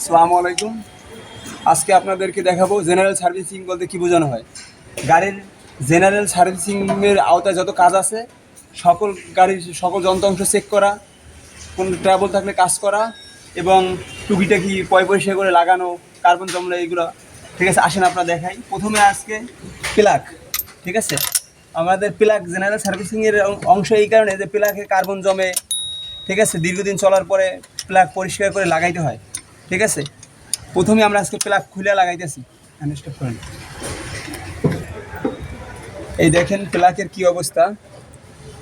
আসসালামু আলাইকুম। আজকে আপনাদেরকে দেখাবো জেনারেল সার্ভিসিং বলতে কী বোঝানো হয়। গাড়ির জেনারেল সার্ভিসিংয়ের আওতায় যত কাজ আছে, সকল গাড়ির সকল যন্ত্রাংশ চেক করা, কোনো ট্রাবল থাকলে কাজ করা এবং টুকিটাকি পয় পরিষ্কার করে লাগানো কার্বন জমলে এইগুলো ঠিক আছে, আসেন আপনারা দেখাই। প্রথমে আজকে প্লাক ঠিক আছে? আমাদের প্লাক জেনারেল সার্ভিসিংয়ের অংশ এই কারণে যে প্লাকে কার্বন জমে, ঠিক আছে? দীর্ঘদিন চলার পরে প্লাগ পরিষ্কার করে লাগাইতে হয়। ঠিক আছে? প্রথমে আমরা আজকে প্লাগ খুলে লাগাইতেছি। এই দেখেন প্লাকের কি অবস্থা।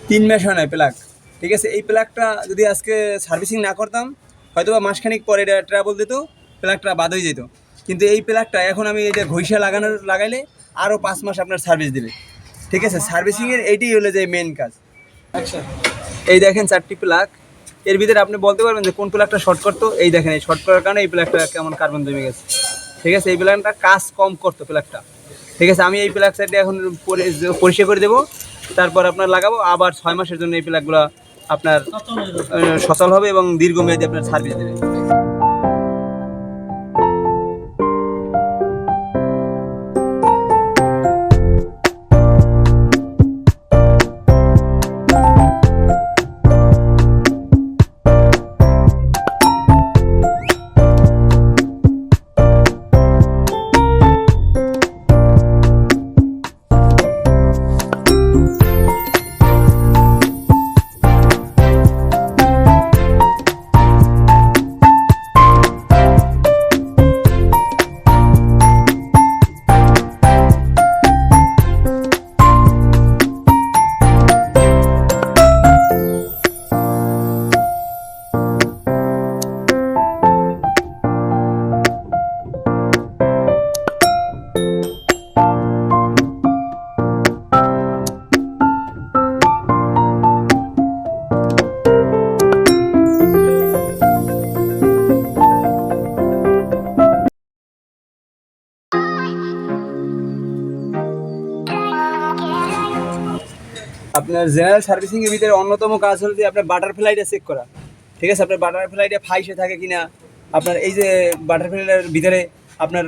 তিন মাস হয় না প্লাগ। ঠিক আছে? এই প্লাগটা যদি আজকে সার্ভিসিং না করতাম হয়তো বা মাসখানিক পরে এটা ট্রাবল দিত, প্লাগটা বাদ হয়ে যেত। কিন্তু এই প্লাগটা এখন আমি এটা ঘষা লাগানোর, লাগাইলে আরও পাঁচ মাস আপনার সার্ভিস দেবে। ঠিক আছে? সার্ভিসিংয়ের এইটাই হলো যে মেন কাজ। আচ্ছা এই দেখেন চারটি প্লাগ। এর ভিতরে আপনি বলতে পারবেন যে কোন প্লাগটা শর্ট করতো? এই দেখেন, এই শর্ট করার কারণে এই প্লাগটা কেমন কার্বন জমে গেছে। ঠিক আছে? এই প্লাগটা কাজ কম করতো প্লাগটা ঠিক আছে? আমি এই প্লাগ সাইডে এখন পরি- পরিষ্কার করে দেবো। তারপর আপনার লাগাবো। আবার ছয় মাসের জন্য এই প্লাগগুলো আপনার সচল হবে এবং দীর্ঘমেয়াদী আপনার সার্ভিস দেবে। আপনার জেনারেল সার্ভিসিং এর ভিতরে অন্যতম কাজ হলো যে আপনার বাটারফ্লাইটা চেক করা। ঠিক আছে? আপনার বাটারফ্লাইটা ফাইসে থাকে কিনা? আপনার এই যে বাটারফ্লাইয়ের ভিতরে আপনার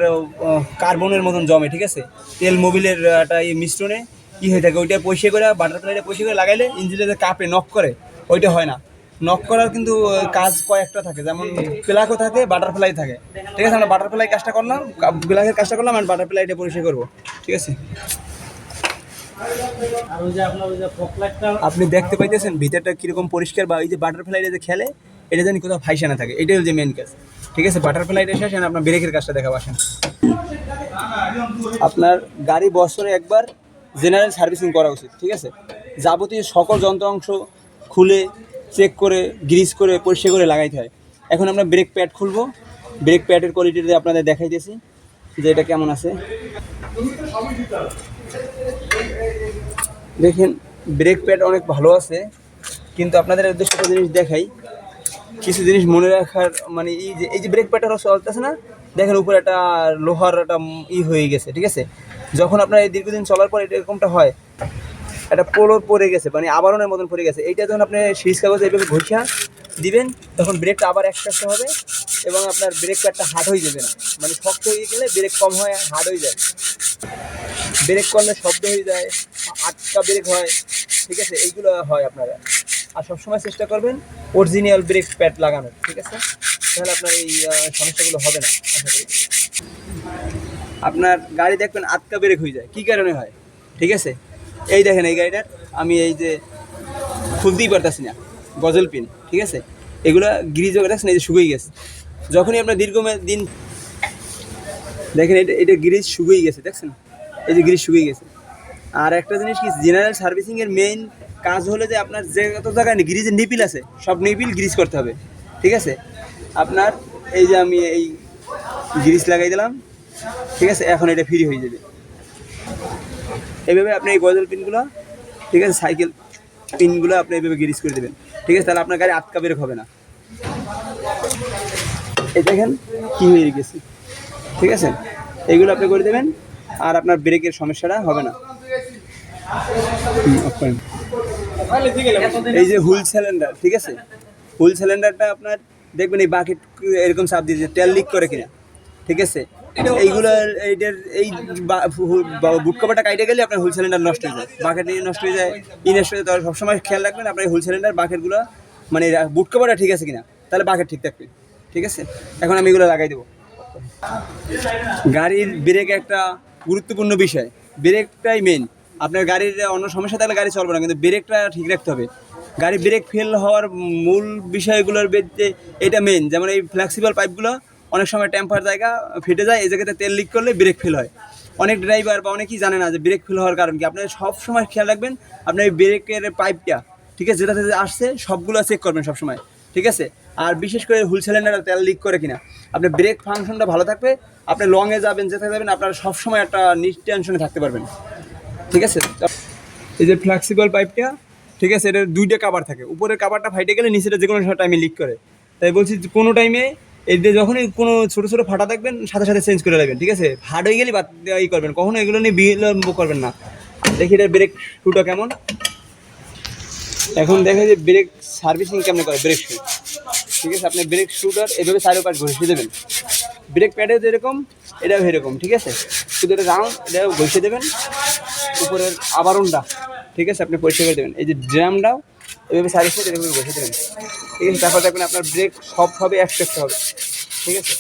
কার্বনের মতন জমে, ঠিক আছে? তেল মোবিলের একটা এই মিশ্রণে কি হয়ে থাকে, ওইটা পরিষ্কার করে বাটারফ্লাইটা পরিষ্কার করে লাগাইলে ইঞ্জিনে যে কাপে নক করে। ওইটা হয় না। নক করার কিন্তু কাজ কয়েকটা থাকে। যেমন প্লাকও থাকে বাটারফ্লাই থাকে। ঠিক আছে? আমরা বাটারফ্লাই কাজটা করলাম প্লাকের কাজটা করলাম আর বাটারফ্লাইটা পরিষ্কার করব। ঠিক আছে? আপনি দেখতে পাইতেছেন, ভিতরটা কীরকম পরিষ্কার বা ওই যে বাটারফ্লাইটা যে খেলে, এটা জানি কোথাও ফাইসা না থাকে। এটাই হচ্ছে মেন কাজ ঠিক আছে বাটারফ্লাইটা শেষ and আপনার ব্রেকের কাজটা দেখাবো, আসেন। আপনার গাড়ি বছরে একবার জেনারেল সার্ভিসিং করা উচিত, ঠিক আছে? যাবতীয় সকল যন্ত্রাংশ খুলে চেক করে গ্রিজ করে, পরিষ্কার করে লাগাইতে হয়। এখন আমরা ব্রেক প্যাড খুলবো। ব্রেক প্যাডের কোয়ালিটিতে আপনাদের দেখাইতেছি, যে এটা কেমন আছে। দেখেন ব্রেক প্যাড অনেক ভালো আছে, কিন্তু আপনাদের একটা জিনিস দেখাই। কিছু জিনিস মনে রাখার মানে এই যে এই যে ব্রেক প্যাডটা চলতেছে না, দেখেন উপরে একটা লোহার একটা ই হয়ে গেছে, ঠিক আছে? যখন আপনার এই দীর্ঘদিন চলার পর এটা এরকমটা হয়, একটা পোলোর পড়ে গেছে মানে আবরণের মতন পড়ে গেছে। এইটা যখন আপনি সিরিজ কাগজ এইভাবে ঘষা দিবেন, তখন ব্রেকটা আবার একসাথে হবে এবং আপনার ব্রেক প্যাডটা হার্ড হয়ে যাবে না। মানে শক্ত হয়ে গেলে ব্রেক কম হয় হার্ড হয়ে যায়। ব্রেক করলে শব্দ হয়ে যায় আটকা ব্রেক হয়, ঠিক আছে? এইগুলো হয় আপনারা। আর সবসময় চেষ্টা করবেন অরিজিনাল ব্রেক প্যাড লাগানোর, ঠিক আছে? তাহলে আপনার এই সমস্যাগুলো হবে না, আশা করি। আপনার গাড়ি দেখবেন আটকা ব্রেক হয়ে যায়। কী কারণে হয়? ঠিক আছে? এই দেখেন এই গাড়িটার, আমি এই যে খুলতেই পারতেছি না, গজল পিন ঠিক আছে? এগুলো গ্রিজ হয়ে দেখছেন এই যে শুকিয়ে গেছে। যখনই আপনার দীর্ঘ দিন দেখেন, এটা এটা গ্রিজ শুকিয়ে গেছে, দেখছেন? এই যে গ্রিজ শুকিয়ে গেছে। আর একটা জিনিস কি জেনারেল সার্ভিসিং এর মেইন কাজ হলো যে আপনার যে কত জায়গায় গ্রিজের নিপিল আছে, সব নিপিল গ্রিজ করতে হবে। ঠিক আছে? আপনার এই যে আমি এই গ্রিজ লাগাই দিলাম, ঠিক আছে? এখন এটা ফ্রি হয়ে যাবে। এইভাবে আপনি এই গজল পিনগুলো, ঠিক আছে? সাইকেল পিনগুলো আপনি এইভাবে গ্রিজ করে দেবেন। ঠিক আছে? তাহলে আপনার গাড়ি আটকা বেরোক হবে না। এই দেখেন কি হয়ে গেছে। ঠিক আছে? এইগুলো আপনি করে দেবেন, আর আপনার ব্রেকের সমস্যাটা হবে না। এই যে হুল সিলিন্ডার ঠিক আছে? হুল সিলিন্ডারটা আপনার, দেখবেন এই বাকেট এরকম চাপ দিয়ে তেল লিক করে কিনা, ঠিক আছে? এইগুলো, এইটার, এই বুট কাইটে গেলে আপনার হুল সিলিন্ডার নষ্ট হয়ে যায়। বাকেট নিয়ে নষ্ট হয়ে যায়, ই নষ্ট হয়ে যায়। তাহলে সবসময় খেয়াল রাখবেন, আপনার হুল সিলিন্ডার বাকেটগুলো মানে বুট ঠিক আছে কিনা, তাহলে বাকেট ঠিক থাকবে, ঠিক আছে? এখন আমি এগুলো লাগাই দেবো। গাড়ির ব্রেক একটা গুরুত্বপূর্ণ বিষয়। ব্রেকটাই মেন আপনার গাড়ির অন্য সমস্যা থাকলে গাড়ি চলবে না, কিন্তু ব্রেকটা ঠিক রাখতে হবে। গাড়ি ব্রেক ফেল হওয়ার মূল বিষয়গুলোর মধ্যে এটা মেন যেমন এই ফ্লেক্সিবল পাইপগুলো অনেক সময় টেম্পার জায়গা ফেটে যায়, এই জায়গাতে তেল লিক করলে ব্রেক ফেল হয়। অনেক ড্রাইভার বা অনেকেই জানে না যে ব্রেক ফেল হওয়ার কারণ কি। আপনি সব সময় খেয়াল রাখবেন আপনার এই ব্রেকের পাইপটা ঠিক আছে যেটা আসছে, সবগুলো চেক করবেন সবসময়। ঠিক আছে? আর বিশেষ করে হুল সিলিন্ডার তেল লিক করে কিনা। আপনার ব্রেক ফাংশনটা ভালো থাকবে, আপনি লংয়ে যাবেন যেতে যাবেন, আপনারা সবসময় একটা টেনশনে থাকতে পারবেন। ঠিক আছে? এই যে ফ্লেক্সিবল পাইপটা ঠিক আছে, এটার দুইটা কাবার থাকে। উপরের কাবারটা ফাইটে গেলে নিচেটা যে কোনো টাইমে লিক করে। তাই বলছি কোনো টাইমে যে যখনই কোনো ছোটো ছোটো ফাটা থাকবেন, সাথে সাথে চেঞ্জ করে রাখবেন, ঠিক আছে? হার্ড হয়ে গেলে বাদ, ই করবেন। কখনো এগুলো নিয়ে বিলম্ব করবেন না। দেখি এটা ব্রেক শুটা কেমন। এখন দেখে যে ব্রেক সার্ভিসিং কেমন করে? ব্রেক শু ঠিক আছে? আপনি ব্রেক শুটার এভাবে সাইড পাশ ঘষে দেবেন। ব্রেক প্যাডেও যেরকম, এটাও এরকম ঠিক আছে? শুধু এটা রাউন্ড এটাও ঘষে দেবেন। উপরের আবরণটা, ঠিক আছে? আপনি পরিষ্কার করে দেবেন। এই যে ড্রামটাও এভাবে সার্ভিস এভাবে ঘষে দেবেন। ঠিক আছে? তারপর দেখবেন আপনার ব্রেক সব হবে একশো হবে। ঠিক আছে?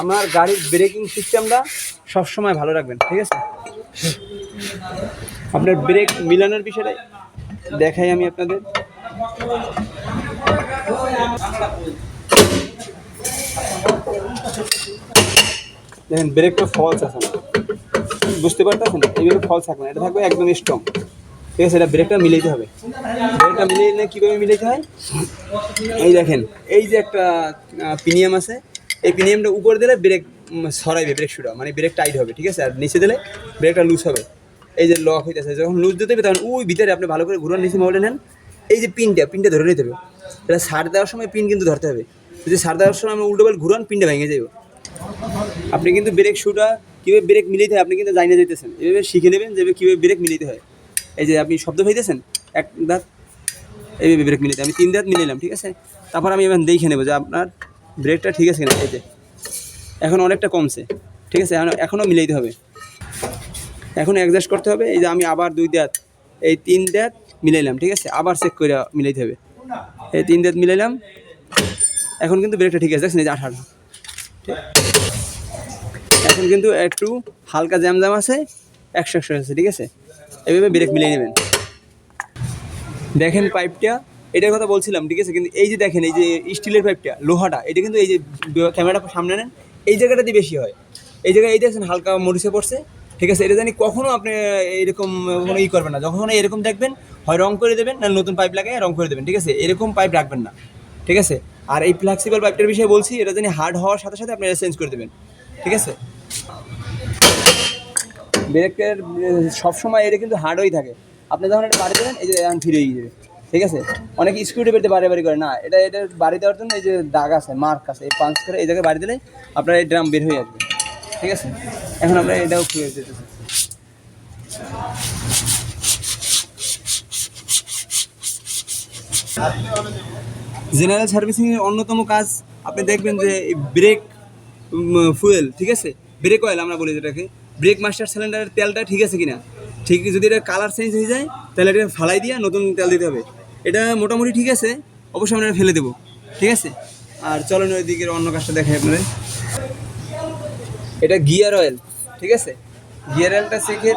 আমার গাড়ির ব্রেকিং সিস্টেমটা সবসময় ভালো রাখবেন, ঠিক আছে? আপনার ব্রেক মিলানোর বিষয়টা দেখাই আমি আপনাদের। দেখেন ব্রেকটা ফলস আছে না বুঝতে পারতেছেন? এইভাবে ফলস থাকবে না, এটা থাকবে একদম স্ট্রং ঠিক আছে, এটা ব্রেকটা মিলাইতে হবে। ব্রেকটা মিলিয়ে নিলে কীভাবে মিলাইতে হয়? এই দেখেন, এই যে একটা পিনিয়াম আছে, এই পিনিয়ামটা উপরে দিলে ব্রেক সরাইবে ব্রেক শুটা মানে ব্রেক টাইট হবে, ঠিক আছে? আর নিচে দিলে ব্রেকটা লুজ হবে। এই যে লক হইতেছে, যখন লুজ দিতে হবে, তখন ওই ভিতরে আপনি ভালো করে ঘুরান, নিচে মোবাইলে নেন। এই যে পিনটা পিনটা ধরে নিতে হবে। এটা সার দেওয়ার সময় পিন কিন্তু ধরতে হবে। যদি সার দেওয়ার সময় আমি উল্টো ঘুরান, পিনটা ভেঙে যাবে আপনি কিন্তু ব্রেক শুটা কীভাবে ব্রেক মিলাইতে হয় আপনি কিন্তু জানিয়ে যেতেছেন এভাবে শিখে নেবেন যে কীভাবে ব্রেক মিলাইতে হয়। এই যে আপনি শব্দ পাইতেছেন, এক দাঁত, এইভাবে ব্রেক মিলাইতে আমি তিন দাঁত মিলাইলাম, ঠিক আছে? তারপর আমি এবার দেখে নেব যে আপনার ব্রেকটা ঠিক আছে কিনা, এই যে। এখন অনেকটা কমছে, ঠিক আছে? এখন এখনও মিলাইতে হবে। এখন অ্যাডজাস্ট করতে হবে। এই যে আমি আবার দুই দাঁত, এই তিন দাঁত মিলাইলাম, ঠিক আছে? আবার চেক করে মিলাইতে হবে। এই তিন দাঁত মিলাইলাম। এখন কিন্তু ব্রেকটা ঠিক আছে, দেখছেন এই যে আঠারো। এখন কিন্তু একটু হালকা জ্যাম জ্যাম আছে, একশো একশো আছে ঠিক আছে? এভাবে ব্রেক মিলিয়ে নেবেন। দেখেন পাইপটা এটার কথা বলছিলাম, ঠিক আছে? কিন্তু এই যে দেখেন, এই যে স্টিলের পাইপটা লোহাটা, এটা কিন্তু এই যে ক্যামেরাটা সামনে নেন, এই জায়গাটাতে বেশি হয়। এই জায়গায় এই দেখছেন হালকা মরিচে পড়ছে। ঠিক আছে, এটা জানি কখনো আপনি এরকম কোনো ই করবেন না। যখন এরকম দেখবেন, হয় রং করে দেবেন, না নতুন পাইপ লাগাই রং করে দেবেন, ঠিক আছে? এরকম পাইপ রাখবেন না, ঠিক আছে? আর এই ফ্লেক্সিবল পাইপটার বিষয়ে বলছি, এটা জানি হার্ড হওয়ার সাথে সাথে আপনি এটা চেঞ্জ করে দেবেন, ঠিক আছে? ব্রেকের সবসময় এটা কিন্তু হার্ডই থাকে। আপনি যখন এটা বাড়ি দেবেন, এই যে এখন ফিরে যাবে ঠিক আছে? অনেক বেরতে বাড়ি বাড়ি করে, না, এটা এটা বাড়ি দেওয়ার জন্য এই যে দাগ আছে মার্ক আছে, এই পাঞ্চ করে এই জায়গায় বাড়ি দিলে আপনার এই ড্রাম বের হয়ে আসবে। ঠিক আছে? এখন আমরা এটাও খুলে যেতেছি জেনারেল সার্ভিসিংয়ের অন্যতম কাজ, আপনি দেখবেন যে ব্রেক ফুয়েল ঠিক আছে? ব্রেক অয়েল আমরা বলি যেটাকে। ব্রেক মাস্টার সিলিন্ডারের তেলটা ঠিক আছে কিনা? ঠিক, যদি এটা কালার চেঞ্জ হয়ে যায়, তাহলে এটা ফালাই দিয়ে নতুন তেল দিতে হবে। এটা মোটামুটি ঠিক আছে, অবশ্যই আমরা ফেলে দেবো। ঠিক আছে? আর চলেন ওই দিকের অন্য কাজটা দেখাই আপনাদের। এটা গিয়ার অয়েল, ঠিক আছে? গিয়ার অয়েলটা শেখে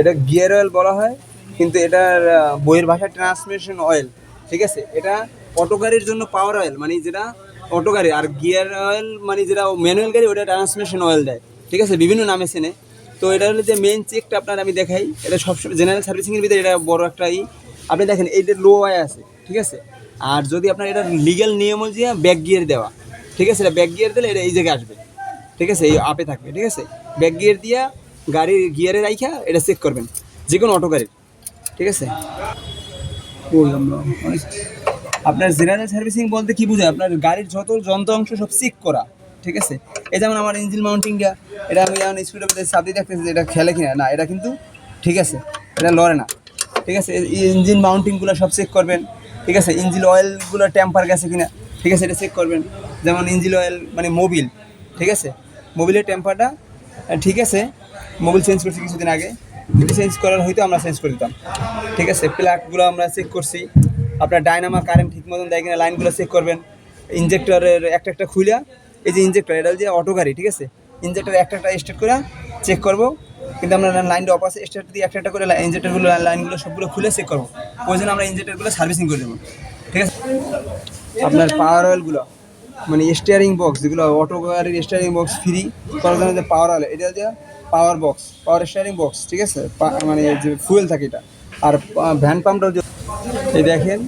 এটা গিয়ার অয়েল বলা হয়, কিন্তু এটার বইয়ের ভাষা ট্রান্সমিশন অয়েল, ঠিক আছে? এটা অটো গাড়ির জন্য পাওয়ার অয়েল মানে যেটা অটো গাড়ি, আর গিয়ার অয়েল মানে যেটা ম্যানুয়াল গাড়ি, ওটা ট্রান্সমিশন অয়েল দেয়, ঠিক আছে? বিভিন্ন নামে চেনে। তো এটা হলো যে মেন চেকটা আপনার আমি দেখাই। এটা সবসময় জেনারেল সার্ভিসিংয়ের ভিতরে এটা বড় একটা ই। আপনি দেখেন, এইটা লো আয় আছে, ঠিক আছে? আর যদি আপনার এটা লিগ্যাল নিয়ম অনুযায়ী ব্যাক গিয়ার দেওয়া, ঠিক আছে? এটা ব্যাক গিয়ার দিলে এটা এই জায়গায় আসবে। ঠিক আছে? এই আপে থাকবে, ঠিক আছে? ব্যাক গিয়ার দিয়া গাড়ির গিয়ারে রাইখা, এটা চেক করবেন। যে কোনো অটো গাড়ির, ঠিক আছে? আপনার জেনারেল সার্ভিসিং বলতে কি বোঝায়? আপনার গাড়ির যত যন্ত্র অংশ সব চেক করা, ঠিক আছে? এই যেমন আমার ইঞ্জিন মাউন্টিংটা এটা আমি যেমন স্কুলের মধ্যে সাথে দেখতেছি যে এটা খেলে কিনা। না, এটা কিন্তু ঠিক আছে, এটা লড়ে না। ঠিক আছে? ইঞ্জিন মাউন্টিংগুলো সব চেক করবেন। ঠিক আছে? ইঞ্জিন অয়েলগুলো টেম্পার গেছে কিনা? ঠিক আছে? এটা চেক করবেন। যেমন ইঞ্জিন অয়েল মানে মোবিল ঠিক আছে? মোবিলের টেম্পারটা ঠিক আছে? মোবিল চেঞ্জ করছি কিছুদিন আগে। যদি চেঞ্জ করার হয়তো আমরা চেঞ্জ করে দিতাম। ঠিক আছে? প্লাগগুলো আমরা চেক করছি। আপনার ডায়নামা কারেন্ট ঠিক মতন দেয় কিনা লাইনগুলো চেক করবেন। ইঞ্জেক্টরের একটা একটা খুইলা। এই যে ইঞ্জেক্টর এটা যে অটো গাড়ি, ঠিক আছে? ইঞ্জেক্টর একটা একটা স্টার্ট করে চেক করব। কিন্তু আমরা লাইনটা অফ স্টার্ট দিয়ে একটা একটা করে ইঞ্জেক্টরগুলো লাইনগুলো সবগুলো খুলে চেক করব। ওই জন্য আমরা ইঞ্জেক্টরগুলো সার্ভিসিং করে দেবো। ঠিক আছে? আপনার পাওয়ার অয়েলগুলো মানে স্টিয়ারিং বক্স যেগুলো অটো গাড়ির স্টিয়ারিং বক্স ফ্রি করার জন্য যে পাওয়ার অয়েল এটা হচ্ছে power box power steering box ঠিক আছে? মানে যে ফুয়েল থাকে এটা। আর ভ্যান পাম্পটাও যে এই দেখেন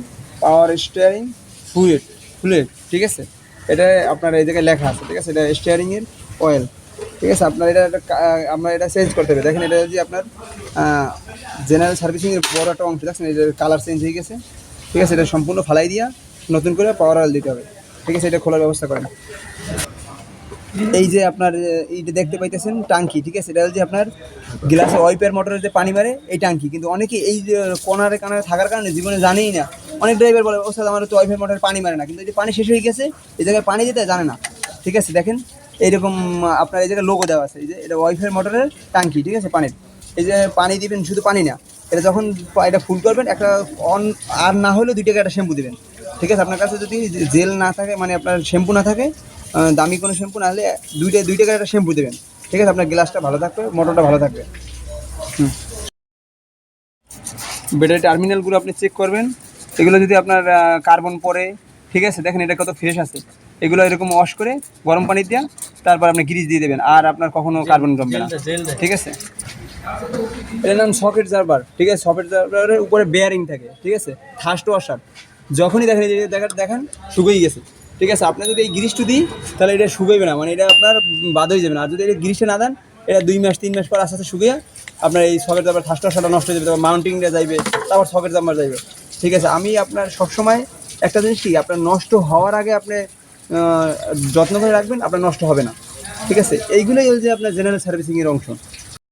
পাওয়ার স্টিয়ারিং ফুয়েল ফুয়েল ঠিক আছে? এটা আপনার এই জায়গায় লেখা আছে, ঠিক আছে? এটা স্টিয়ারিংয়ের অয়েল ঠিক আছে? আপনার এটা আপনার এটা চেঞ্জ করতে হবে। দেখেন, এটা যদি আপনার জেনারেল সার্ভিসিংয়ের বড় একটা অংশ, দেখছেন? এটা কালার চেঞ্জ হয়ে গেছে, ঠিক আছে? এটা সম্পূর্ণ ফালাই দিয়া নতুন করে পাওয়ার অয়েল দিতে হবে। ঠিক আছে এটা খোলার ব্যবস্থা করেন। এই যে আপনার এইটা দেখতে পাইতেছেন টাঙ্কি, ঠিক আছে? এটা হচ্ছে আপনার গ্লাসে ওয়াইপার মোটরের যে পানি মারে, এই টাঙ্কি। কিন্তু অনেকে এই যে কোনারে কানারে থাকার কারণে জীবনে জানেই না। অনেক ড্রাইভার বলে ও স্যার আমার তো ওয়াইপার মোটরের পানি মারে না। কিন্তু এই যে পানি শেষ হয়ে গেছে, এই জায়গায় পানি যেতে জানে না। ঠিক আছে? দেখেন, এইরকম আপনার এই জায়গায় লোগো দেওয়া আছে। এই যে এটা ওয়াইফের মোটরের টাঙ্কি, ঠিক আছে, পানির। এই যে পানি দিবেন, শুধু পানি না। এটা যখন এটা ফুল করবেন, একটা অন আর না হলেও দুই টাকা একটা শ্যাম্পু দিবেন। ঠিক আছে আপনার কাছে যদি জেল না থাকে মানে আপনার শ্যাম্পু না থাকে দামি কোনো শ্যাম্পু না হলে দুইটা দুই টাকার একটা শ্যাম্পু দেবেন। ঠিক আছে আপনার গ্লাসটা ভালো থাকবে মোটরটা ভালো থাকবে। হুম। ব্যাটারি টার্মিনালগুলো আপনি চেক করবেন। এগুলো যদি আপনার কার্বন পরে ঠিক আছে দেখেন এটা কত ফ্রেশ আছে। এগুলো এরকম ওয়াশ করে গরম পানি দিয়ে তারপর আপনি গ্রিজ দিয়ে দেবেন আর আপনার কখনো কার্বন জমবে না। ঠিক আছে? এটার নাম সকেট জারবার ঠিক আছে? সকেট জারবারের উপরে বেয়ারিং থাকে ঠিক আছে? থার্স্ট ওয়াশার যখনই দেখেন দেখেন দেখেন, শুকিয়ে গেছে। ঠিক আছে? আপনি যদি এই গ্রিসটু দিই, তাহলে এটা শুকাইবে না। মানে এটা আপনার বাদ হয়ে যাবে না। আর যদি এটা গ্রিসটা না দেন, এটা দুই মাস, তিন মাস পর আস্তে আস্তে শুকিয়ে আপনার এই সকেট জারবার থার্স্ট ওয়াশারটা নষ্ট হয়ে যাবে, তারপর মাউন্টিংটা যাইবে, তারপর সকেট জারবার যাইবে। ঠিক আছে? আমি আপনার সবসময় একটা জিনিস কি, আপনার নষ্ট হওয়ার আগে আপনি যত্ন করে রাখবেন, আপনার নষ্ট হবে না। ঠিক আছে? এইগুলোই হচ্ছে আপনার জেনারেল সার্ভিসিংয়ের অংশ।